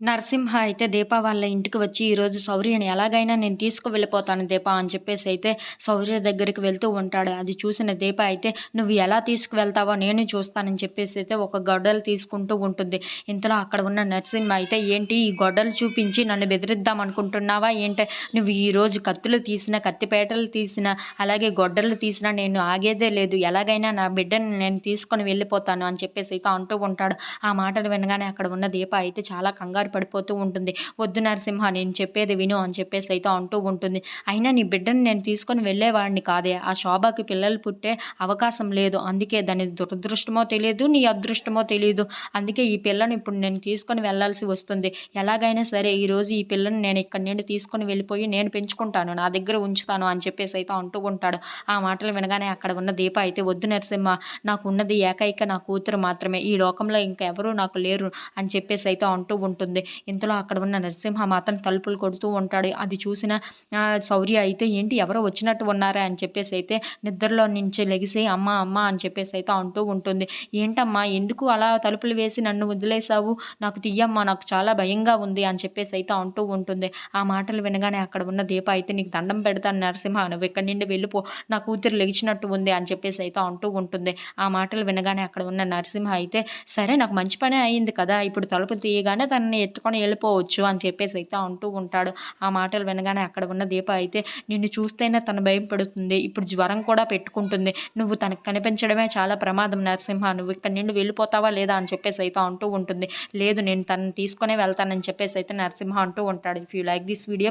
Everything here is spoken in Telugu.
నరసింహ అయితే దీప వాళ్ళ ఇంటికి వచ్చి ఈరోజు శౌర్యని ఎలాగైనా నేను తీసుకువెళ్ళిపోతాను దీప అని చెప్పేసి అయితే శౌర్య దగ్గరికి వెళ్తూ ఉంటాడు. అది చూసిన దీప అయితే నువ్వు ఎలా తీసుకువెళ్తావో నేను చూస్తానని చెప్పేసి అయితే ఒక గొడ్డలు తీసుకుంటూ ఉంటుంది. ఇంతలో అక్కడ ఉన్న నరసింహ అయితే ఏంటి ఈ గొడ్డలు చూపించి నన్ను బెదిరిద్దాం అనుకుంటున్నావా? ఏంటి? నువ్వు ఈరోజు కత్తులు తీసిన కత్తిపేటలు తీసిన అలాగే గొడ్డలు తీసినా నేను ఆగేదే లేదు. ఎలాగైనా నా బిడ్డని నేను తీసుకొని వెళ్ళిపోతాను అని చెప్పేసి అయితే అంటూ ఉంటాడు. ఆ మాటలు వినగానే అక్కడ ఉన్న దీప అయితే చాలా కంగారు పడిపోతూ ఉంటుంది. వద్దు నరసింహ నేను చెప్పేది విను అని చెప్పేసి అయితే అంటూ ఉంటుంది. అయినా నీ బిడ్డను నేను తీసుకొని వెళ్ళేవాడిని కాదే. ఆ శోభకి పిల్లలు పుట్టే అవకాశం లేదు. అందుకే దాని దురదృష్టమో తెలియదు నీ అదృష్టమో తెలియదు. అందుకే ఈ పిల్లను ఇప్పుడు నేను తీసుకొని వెళ్ళాల్సి వస్తుంది. ఎలాగైనా సరే ఈరోజు ఈ పిల్లని నేను ఇక్కడి నుండి తీసుకొని వెళ్ళిపోయి నేను పెంచుకుంటాను నా దగ్గర ఉంచుతాను అని చెప్పేసి అయితే అంటూ ఉంటాడు. ఆ మాటలు వినగానే అక్కడ ఉన్న దీప అయితే వద్దు నరసింహ నాకు ఉన్నది ఏకైక నా కూతురు మాత్రమే. ఈ లోకంలో ఇంకెవరూ నాకు లేరు అని చెప్పేసి అయితే అంటూ ఉంటుంది. ఉంటుంది. ఇంతలో అక్కడ ఉన్న నరసింహ మాత్రం తలుపులు కొడుతూ ఉంటాడు. అది చూసిన శౌర్య అయితే ఏంటి ఎవరో వచ్చినట్టు ఉన్నారా? అని చెప్పేసి అయితే నిద్రలో నుంచి లెగిసి అమ్మ అమ్మ అని చెప్పేసి అయితే అంటూ ఉంటుంది. ఏంటమ్మా ఎందుకు అలా తలుపులు వేసి నన్ను వదిలేసావు నాకు తీయమ్మా నాకు చాలా భయంగా ఉంది అని చెప్పేసి అయితే అంటూ ఉంటుంది. ఆ మాటలు వినగానే అక్కడ ఉన్న దీప అయితే నీకు దండం పెడతాను నరసింహ నువ్వు ఇక్కడి నుండి వెళ్ళిపో. నా కూతురు లెగిచినట్టు ఉంది అని చెప్పేసి అయితే అంటూ ఉంటుంది. ఆ మాటలు వినగానే అక్కడ ఉన్న నరసింహ అయితే సరే నాకు మంచి పనే అయింది కదా. ఇప్పుడు తలుపు తీయగానే తనని ఎత్తుకొని వెళ్ళిపోవచ్చు అని చెప్పేసి అయితే అంటూ ఉంటాడు. ఆ మాటలు వినగానే అక్కడ ఉన్న దీప అయితే నిన్ను చూస్తేనే తన భయం పడుతుంది. ఇప్పుడు జ్వరం కూడా పెట్టుకుంటుంది. నువ్వు తనకు కనిపించడమే చాలా ప్రమాదం నరసింహ. నువ్వు ఇక్కడ నుండి వెళ్ళిపోతావా లేదా అని చెప్పేసి అయితే అంటూ ఉంటుంది. లేదు నేను తనని తీసుకునే వెళ్తానని చెప్పేసి అయితే నరసింహ అంటూ ఉంటాడు. If you like this video